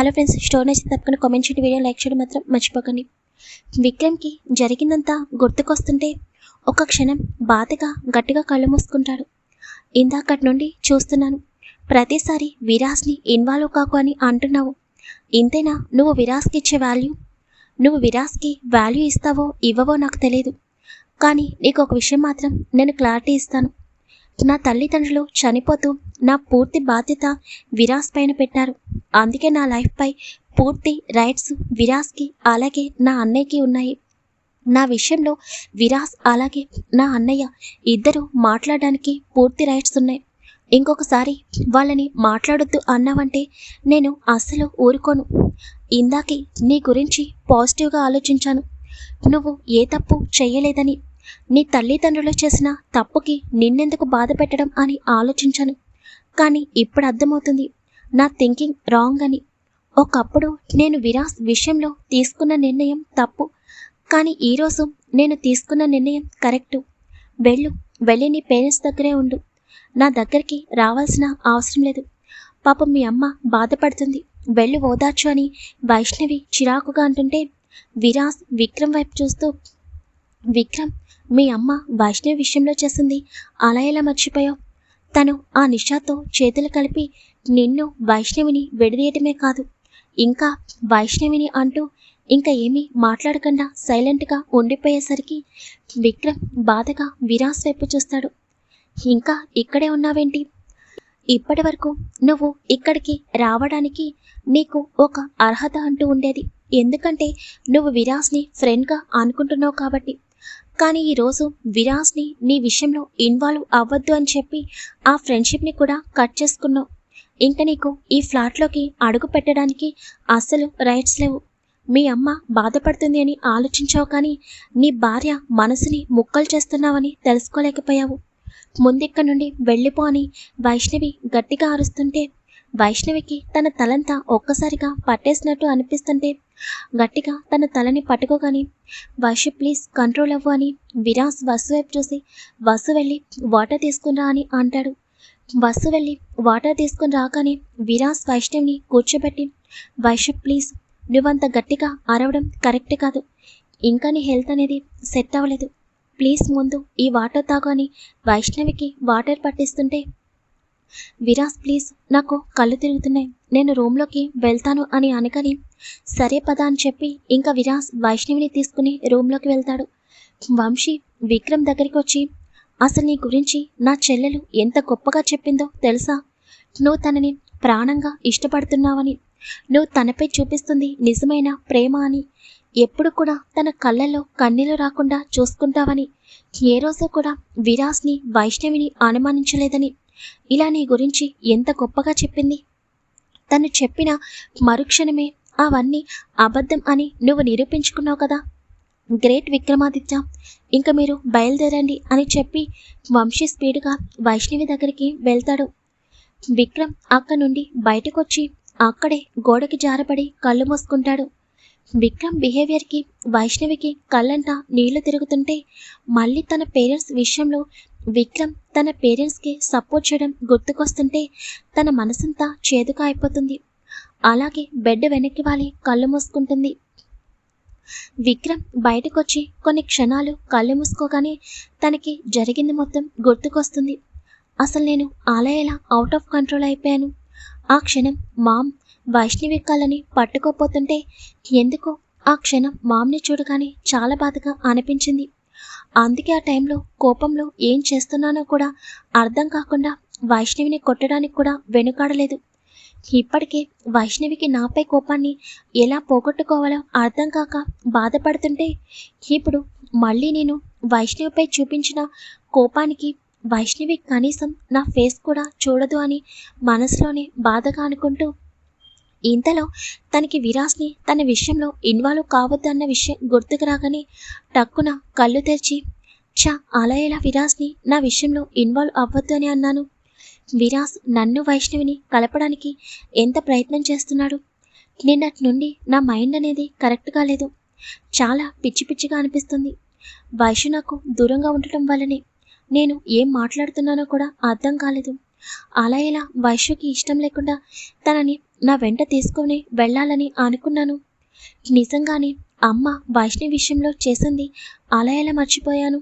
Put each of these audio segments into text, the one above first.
Hello friends store నచ్చి తప్పకుండా comment చేయండి వీడియో లైక్ చేయడం మాత్రం మర్చిపోకండి. విక్రమ్కి జరిగిందంతా గుర్తుకొస్తుంటే ఒక క్షణం బాధగా గట్టిగా కళ్ళు మూసుకుంటాడు. ఇందాకటి నుండి చూస్తున్నాను ప్రతిసారి విరాస్ని ఇన్వాల్వ్ కాకు అని అంటున్నావు. ఇంతేనా? నువ్వు విరాస్కి ఇచ్చే వాల్యూ నువ్వు విరాస్కి వాల్యూ ఇస్తావో ఇవ్వవో నాకు తెలియదు కానీ నీకు ఒక విషయం మాత్రం నేను క్లారిటీ ఇస్తాను. నా తల్లిదండ్రులు చనిపోతూ నా పూర్తి బాధ్యత విరాస్ పైన పెట్టారు. అందుకే నా లైఫ్పై పూర్తి రైట్స్ విరాస్కి అలాగే నా అన్నయ్యకి ఉన్నాయి. నా విషయంలో విరాస్ అలాగే నా అన్నయ్య ఇద్దరు మాట్లాడడానికి పూర్తి రైట్స్ ఉన్నాయి. ఇంకొకసారి వాళ్ళని మాట్లాడొద్దు అన్నావంటే నేను అస్సలు ఊరుకోను. ఇందాకే నీ గురించి పాజిటివ్గా ఆలోచించాను. నువ్వు ఏ తప్పు చేయలేదని నీ తల్లిదండ్రులు చేసిన తప్పుకి నిన్నెందుకు బాధ పెట్టడం అని ఆలోచించాను. కానీ ఇప్పుడు అర్థమవుతుంది నా థింకింగ్ రాంగ్ అని. ఒకప్పుడు నేను విరాస్ విషయంలో తీసుకున్న నిర్ణయం తప్పు. కానీ ఈరోజు నేను తీసుకున్న నిర్ణయం కరెక్టు. వెళ్ళు వెళ్ళి నీ పేరెంట్స్ దగ్గరే ఉండు. నా దగ్గరికి రావాల్సిన అవసరం లేదు. పాపం మీ అమ్మ బాధపడుతుంది. వెళ్ళు ఓదార్చు అని వైష్ణవి చిరాకుగా అంటుంటే విరాస్ విక్రమ్ వైపు చూస్తూ విక్రమ్ మీ అమ్మ వైష్ణవి విషయంలో చేసింది అలా ఎలా మర్చిపోయావు? తను ఆ నిషాతో చేతులు కలిపి నిన్ను వైష్ణవిని విడదీయటమే కాదు ఇంకా వైష్ణవిని అంటూ ఇంకా ఏమీ మాట్లాడకుండా సైలెంట్గా ఉండిపోయేసరికి విక్రమ్ బాధగా విరాస్ వైపు చూస్తాడు. ఇంకా ఇక్కడే ఉన్నావేంటి? ఇప్పటి వరకు నువ్వు ఇక్కడికి రావడానికి నీకు ఒక అర్హత అంటూ ఉండేది. ఎందుకంటే నువ్వు విరాస్ని ఫ్రెండ్గా అనుకుంటున్నావు కాబట్టి. కానీ ఈరోజు విరాజ్ని నీ విషయంలో ఇన్వాల్వ్ అవ్వద్దు అని చెప్పి ఆ ఫ్రెండ్షిప్ని కూడా కట్ చేసుకున్నావు. ఇంకా నీకు ఈ ఫ్లాట్లోకి అడుగు పెట్టడానికి అస్సలు రైట్స్ లేవు. మీ అమ్మ బాధపడుతుంది అని ఆలోచించావు కానీ నీ భార్య మనసుని ముక్కలు చేస్తున్నావని తెలుసుకోలేకపోయావు. ముందిక్క నుండి వెళ్ళిపో అని వైష్ణవి గట్టిగా అరుస్తుంటే వైష్ణవికి తన తలంతా ఒక్కసారిగా పట్టేసినట్టు అనిపిస్తుంటే గట్టిగా తన తలని పట్టుకోగాని వైషు ప్లీజ్ కంట్రోల్ అవ్వు అని విరాస్ వసు వైపు చూసి వసు వెళ్ళి వాటర్ తీసుకుని రా అని అంటాడు. వసు వెళ్ళి వాటర్ తీసుకుని రాగానే విరాస్ వైష్ణవిని కూర్చోబెట్టి వైషు ప్లీజ్ నువ్వంత గట్టిగా అరవడం కరెక్ట్ కాదు. ఇంకా నీ హెల్త్ అనేది సెట్ అవ్వలేదు. ప్లీజ్ ముందు ఈ వాటర్ తాగు అని వైష్ణవికి వాటర్ పట్టిస్తుంటే విరాస్ ప్లీజ్ నాకు కళ్ళు తిరుగుతున్నాయి. నేను రూమ్లోకి వెళ్తాను అని అనకని సరే పద అని చెప్పి ఇంకా విరాస్ వైష్ణవిని తీసుకుని రూమ్లోకి వెళ్తాడు. వంశీ విక్రమ్ దగ్గరికి వచ్చి అసలు నీ గురించి నా చెల్లెలు ఎంత గొప్పగా చెప్పిందో తెలుసా? నువ్వు తనని ప్రాణంగా ఇష్టపడుతున్నావని నువ్వు తనపై చూపిస్తుంది నిజమైన ప్రేమ అని ఎప్పుడు కూడా తన కళ్ళల్లో కన్నీలు రాకుండా చూసుకుంటావని ఏ రోజు కూడా విరాస్ని వైష్ణవిని అనుమానించలేదని ఇలా నీ గురించి ఎంత గొప్పగా చెప్పింది? తను చెప్పిన మరుక్షణమే అవన్నీ అబద్ధం అని నువ్వు నిరూపించుకున్నావు కదా? గ్రేట్ విక్రమాదిత్య ఇంకా మీరు బయలుదేరండి అని చెప్పి వంశీ స్పీడ్గా వైష్ణవి దగ్గరికి వెళ్తాడు. విక్రమ్ అక్కడి నుండి బయటకొచ్చి అక్కడే గోడకి జారపడి కళ్ళు మూసుకుంటాడు. విక్రమ్ బిహేవియర్కి వైష్ణవికి కళ్ళంట నీళ్ళు తిరుగుతుంటే మళ్ళీ తన పేరెంట్స్ విషయంలో విక్రమ్ తన పేరెంట్స్కి సపోర్ట్ చేయడం గుర్తుకొస్తుంటే తన మనసంతా చేదుగా అయిపోతుంది. అలాగే బెడ్ వెనక్కి వాలి కళ్ళు మూసుకుంటుంది. విక్రమ్ బయటకొచ్చి కొన్ని క్షణాలు కళ్ళు మూసుకోగానే తనకి జరిగింది మొత్తం గుర్తుకొస్తుంది. అసలు నేను అలా ఎలా అవుట్ ఆఫ్ కంట్రోల్ అయిపోయాను. ఆ క్షణం మామ్ వైష్ణవి కళ్ళని పట్టుకోపోతుంటే ఎందుకో ఆ క్షణం మామ్ని చూడగానే చాలా బాధగా అనిపించింది. అందుకే ఆ టైంలో కోపంలో ఏం చేస్తున్నానో కూడా అర్థం కాకుండా వైష్ణవిని కొట్టడానికి కూడా వెనుకాడలేదు. ఇప్పటికే వైష్ణవికి నాపై కోపాన్ని ఎలా పోగొట్టుకోవాలో అర్థం కాక బాధపడుతుంటే ఇప్పుడు మళ్ళీ నేను వైష్ణవిపై చూపించిన కోపానికి వైష్ణవి కనీసం నా ఫేస్ కూడా చూడదు అని మనసులోనే బాధగా అనుకుంటూ ఇంతలో తనకి విరాస్ని తన విషయంలో ఇన్వాల్వ్ కావద్దు అన్న విషయం గుర్తుకు రాగానే టక్కున కళ్ళు తెరిచి చా అలా ఎలా విరాస్ని నా విషయంలో ఇన్వాల్వ్ అవ్వద్దు అని అన్నాను. విరాస్ నన్ను వైష్ణవిని కలపడానికి ఎంత ప్రయత్నం చేస్తున్నాడు? నిన్నటి నుండి నా మైండ్ అనేది కరెక్ట్గా లేదు చాలా పిచ్చి పిచ్చిగా అనిపిస్తుంది. వైష్ణు నాకు దూరంగా ఉండటం వల్లనే నేను ఏం మాట్లాడుతున్నానో కూడా అర్థం కాలేదు. అలా ఎలా వైశ్యకి ఇష్టం లేకుండా తనని నా వెంట తీసుకొని వెళ్ళాలని అనుకున్నాను. నిజంగానే అమ్మ వైష్ణవి విషయంలో చేసింది అలా ఎలా మర్చిపోయాను?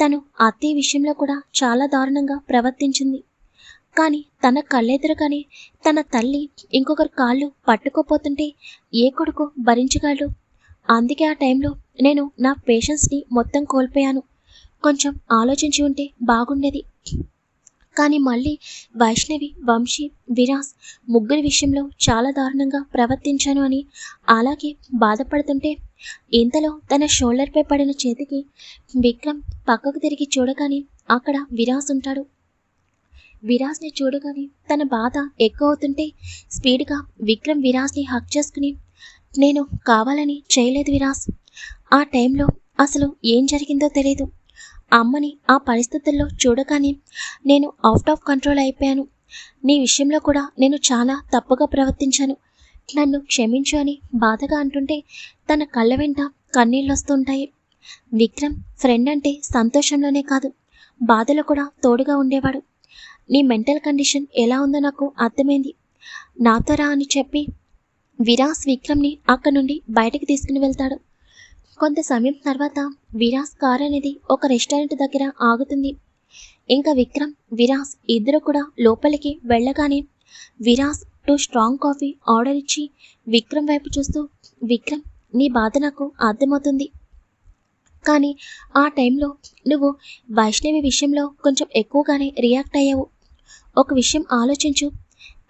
తను అత్తయ్య విషయంలో కూడా చాలా దారుణంగా ప్రవర్తించింది. కానీ తన కళ్ళెదురుగానే తన తల్లి ఇంకొకరి కాళ్ళు పట్టుకోపోతుంటే ఏ కొడుకు భరించగలడు? అందుకే ఆ టైంలో నేను నా పేషెన్స్ని మొత్తం కోల్పోయాను. కొంచెం ఆలోచించి ఉంటే బాగుండేది. కానీ మళ్ళీ వైష్ణవి వంశీ విరాస్ ముగ్గురి విషయంలో చాలా దారుణంగా ప్రవర్తించాను అని అలాగే బాధపడుతుంటే ఇంతలో తన షోల్డర్పై పడిన చేతికి విక్రమ్ పక్కకు తిరిగి చూడగానే అక్కడ విరాస్ ఉంటాడు. విరాస్ని చూడగానే తన బాధ ఎక్కువ అవుతుంటే స్పీడ్గా విక్రమ్ విరాస్ని హక్ చేసుకుని నేను కావాలని చేయలేదు విరాస్. ఆ టైంలో అసలు ఏం జరిగిందో తెలియదు అమ్మని ఆ పరిస్థితుల్లో చూడగానే నేను అవుట్ ఆఫ్ కంట్రోల్ అయిపోయాను. నీ విషయంలో కూడా నేను చాలా తప్పుగా ప్రవర్తించాను. నన్ను క్షమించు అని బాధగా అంటుంటే తన కళ్ళ వెంట కన్నీళ్ళు వస్తుంటాయి. విక్రమ్ ఫ్రెండ్ అంటే సంతోషంలోనే కాదు బాధలో కూడా తోడుగా ఉండేవాడు. నీ మెంటల్ కండిషన్ ఎలా ఉందో నాకు అర్థమైంది. నాతో రా అని చెప్పి విరాస్ విక్రమ్ని అక్కడి నుండి బయటకు తీసుకుని వెళ్తాడు. కొంత సమయం తర్వాత విరాస్ కార్ అనేది ఒక రెస్టారెంట్ దగ్గర ఆగుతుంది. ఇంకా విక్రమ్ విరాస్ ఇద్దరు కూడా లోపలికి వెళ్ళగానే Viraj two strong coffee order ఇచ్చి విక్రమ్ వైపు చూస్తూ విక్రమ్ నీ బాధ నాకు అర్థమవుతుంది. కానీ ఆ టైంలో నువ్వు వైష్ణవి విషయంలో కొంచెం ఎక్కువగానే రియాక్ట్ అయ్యావు. ఒక విషయం ఆలోచించు.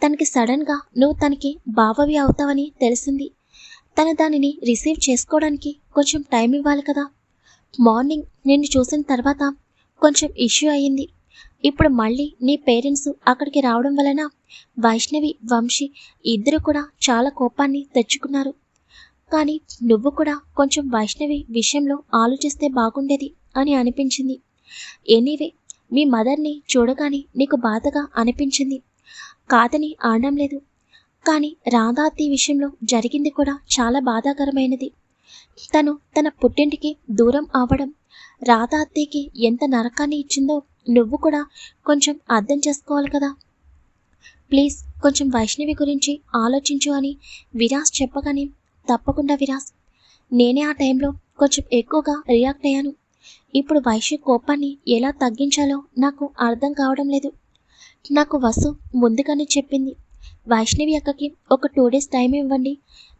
తనకి సడన్గా నువ్వు తనకి బావవి అవుతావని తెలిసింది. తన దానిని రిసీవ్ చేసుకోవడానికి కొంచెం టైం ఇవ్వాలి కదా. మార్నింగ్ నిన్ను చూసిన తర్వాత కొంచెం ఇష్యూ అయ్యింది. ఇప్పుడు మళ్ళీ నీ పేరెంట్స్ అక్కడికి రావడం వలన వైష్ణవి వంశీ ఇద్దరు కూడా చాలా కోపాన్ని తెచ్చుకున్నారు. కానీ నువ్వు కూడా కొంచెం వైష్ణవి విషయంలో ఆలోచిస్తే బాగుండేది అని అనిపించింది. ఎనీవే మీ మదర్ని చూడగానే నీకు బాధగా అనిపించింది. కాదని ఆడడం లేదు. కానీ రాధాతి విషయంలో జరిగింది కూడా చాలా బాధాకరమైనది. తను తన పుట్టింటికి దూరం అవ్వడం రాధాత్తికి ఎంత నరకాన్ని ఇచ్చిందో నువ్వు కూడా కొంచెం అర్థం చేసుకోవాలి కదా. ప్లీజ్ కొంచెం వైష్ణవి గురించి ఆలోచించు అని విరాస్ చెప్పగానే తప్పకుండా విరాస్ నేనే ఆ టైంలో కొంచెం ఎక్కువగా రియాక్ట్ అయ్యాను. ఇప్పుడు వైశ్య కోపాన్ని ఎలా తగ్గించాలో నాకు అర్థం కావడం లేదు. నాకు వసు ముందుగానే చెప్పింది వైష్ణవి అక్కకి ఒక టూ డేస్ టైం ఇవ్వండి.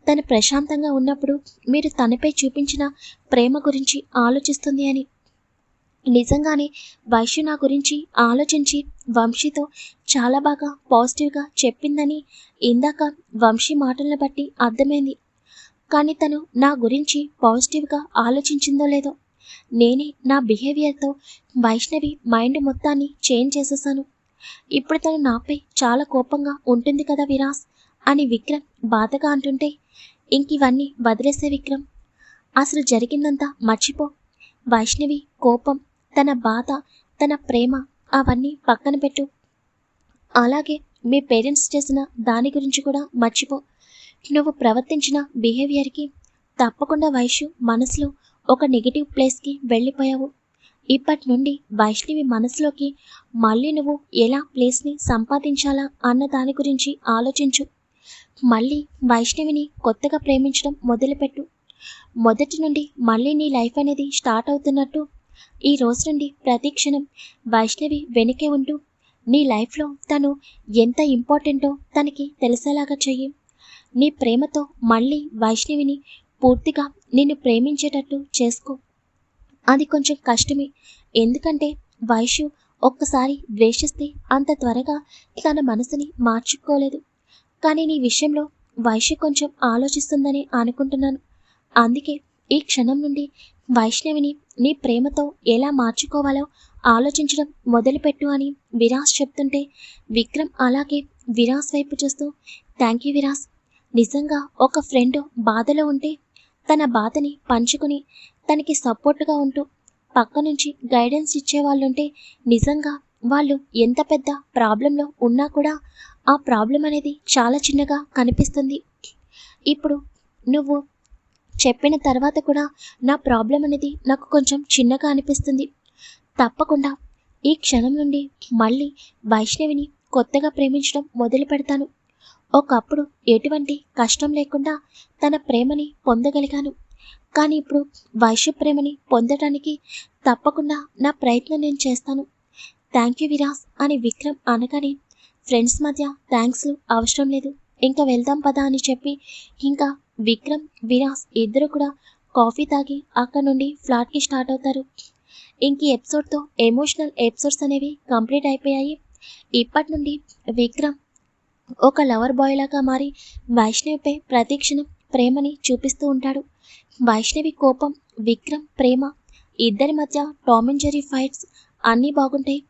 తను ప్రశాంతంగా ఉన్నప్పుడు మీరు తనపై చూపించిన ప్రేమ గురించి ఆలోచిస్తుంది అని. నిజంగానే వైశ్య నా గురించి ఆలోచించి వంశీతో చాలా బాగా పాజిటివ్గా చెప్పిందని ఇందాక వంశీ మాటలను బట్టి అర్థమైంది. కానీ తను నా గురించి పాజిటివ్గా ఆలోచించిందో లేదో నేనే నా బిహేవియర్తో వైష్ణవి మైండ్ మొత్తాన్ని చేంజ్ చేసేసాను. ఇప్పుడు తను నాపై చాలా కోపంగా ఉంటుంది కదా విరాస్? అని విక్రమ్ బాధగా అంటుంటే ఇంక ఇవన్నీ వదిలేసే విక్రమ్. అసలు జరిగిందంతా మర్చిపో. వైష్ణవి కోపం తన బాధ తన ప్రేమ అవన్నీ పక్కన పెట్టు. అలాగే మీ పేరెంట్స్ చేసిన దాని గురించి కూడా మర్చిపో. నువ్వు ప్రవర్తించిన బిహేవియర్కి తప్పకుండా వైశ్యు మనసులో ఒక నెగిటివ్ ప్లేస్కి వెళ్ళిపోయావు. ఇప్పటి నుండి వైష్ణవి మనసులోకి మళ్ళీ నువ్వు ఎలా ప్లేస్ని సంపాదించాలా అన్న దాని గురించి ఆలోచించు. మళ్ళీ వైష్ణవిని కొత్తగా ప్రేమించడం మొదలుపెట్టు. మొదటి నుండి మళ్ళీ నీ లైఫ్ అనేది స్టార్ట్ అవుతున్నట్టు. ఈ రోజు నుండి ప్రతి క్షణం వైష్ణవి వెనుకే ఉంటూ నీ లైఫ్లో తను ఎంత ఇంపార్టెంటో తనకి తెలిసేలాగా చెయ్యి. నీ ప్రేమతో మళ్ళీ వైష్ణవిని పూర్తిగా నిన్ను ప్రేమించేటట్టు చేసుకో. అది కొంచెం కష్టమే. ఎందుకంటే వైశ్యు ఒక్కసారి ద్వేషిస్తే అంత త్వరగా తన మనసుని మార్చుకోలేదు. కానీ నీ విషయంలో వైశ్య కొంచెం ఆలోచిస్తుందని అనుకుంటున్నాను. అందుకే ఈ క్షణం నుండి వైష్ణవిని నీ ప్రేమతో ఎలా మార్చుకోవాలో ఆలోచించడం మొదలుపెట్టు అని విరాస్ చెప్తుంటే విక్రమ్ అలాగే విరాస్ వైపు చూస్తూ థ్యాంక్ యూ విరాస్. నిజంగా ఒక ఫ్రెండ్ బాధలో ఉంటే తన బాధని పంచుకుని తనకి సపోర్ట్గా ఉంటూ పక్క నుంచి గైడెన్స్ ఇచ్చే ఉంటే నిజంగా వాళ్ళు ఎంత పెద్ద ప్రాబ్లంలో ఉన్నా కూడా ఆ ప్రాబ్లం అనేది చాలా చిన్నగా కనిపిస్తుంది. ఇప్పుడు నువ్వు చెప్పిన తర్వాత కూడా నా ప్రాబ్లం అనేది నాకు కొంచెం చిన్నగా అనిపిస్తుంది. తప్పకుండా ఈ క్షణం నుండి మళ్ళీ వైష్ణవిని కొత్తగా ప్రేమించడం మొదలు పెడతాను ఒకప్పుడు ఎటువంటి కష్టం లేకుండా తన ప్రేమని పొందగలిగాను. కానీ ఇప్పుడు వైశ్య ప్రేమని పొందటానికి తప్పకుండా నా ప్రయత్నం నేను చేస్తాను. థ్యాంక్ యూ విరాస్ అని విక్రమ్ అనగానే ఫ్రెండ్స్ మధ్య థ్యాంక్స్లు అవసరం లేదు. ఇంకా వెళ్దాం పదా అని చెప్పి ఇంకా విక్రమ్ విరాస్ ఇద్దరు కూడా కాఫీ తాగి అక్కడ నుండి ఫ్లాట్కి స్టార్ట్ అవుతారు. ఇంక ఎపిసోడ్తో ఎమోషనల్ ఎపిసోడ్స్ అనేవి కంప్లీట్ అయిపోయాయి. ఇప్పటి నుండి విక్రమ్ ఒక లవర్ బాయ్ లాగా మారి వైష్ణవిపై ప్రతిక్షణం ప్రేమని చూపిస్తూ ఉంటాడు. వైష్ణవి కోపం విక్రమ్ ప్రేమ ఇద్దరి మధ్య టామ్ అండ్ జెర్రీ ఫైట్స్ అన్నీ బాగుంటాయి.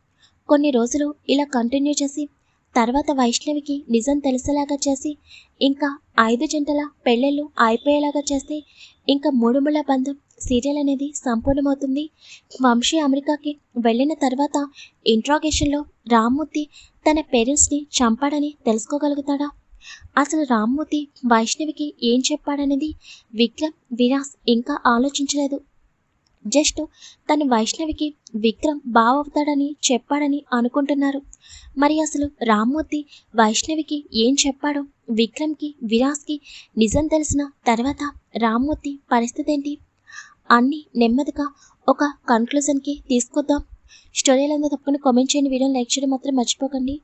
కొన్ని రోజులు ఇలా కంటిన్యూ చేసి తర్వాత వైష్ణవికి నిజం తెలిసేలాగా చేసి ఇంకా ఐదు జంటల పెళ్ళిళ్ళు అయిపోయేలాగా చేస్తే ఇంకా మూడుముళ్ళ బంధం సీరియల్ అనేది సంపూర్ణమవుతుంది. వంశీ అమెరికాకి వెళ్ళిన తర్వాత ఇంట్రాగేషన్లో రామ్మూర్తి తన పేరెంట్స్ని చంపాడని తెలుసుకోగలుగుతాడా? అసలు రామ్మూర్తి వైష్ణవికి ఏం చెప్పాడనేది విక్రమ్ విరాస్ ఇంకా ఆలోచించలేదు. జస్ట్ తను వైష్ణవికి విక్రమ్ బావవుతాడని చెప్పాడని అనుకుంటున్నారు. మరి అసలు రామ్మూర్తి వైష్ణవికి ఏం చెప్పాడో విక్రమ్కి విరాస్కి నిజం తెలిసిన తర్వాత రామ్మూర్తి పరిస్థితి ఏంటి? అన్నీ నెమ్మదిగా ఒక కన్క్లూజన్కి తీసుకొద్దాం. స్టోరీలంతా తప్పకుండా కామెంట్ చేయండి. వీడియోని లైక్ చేయడం మాత్రం మర్చిపోకండి.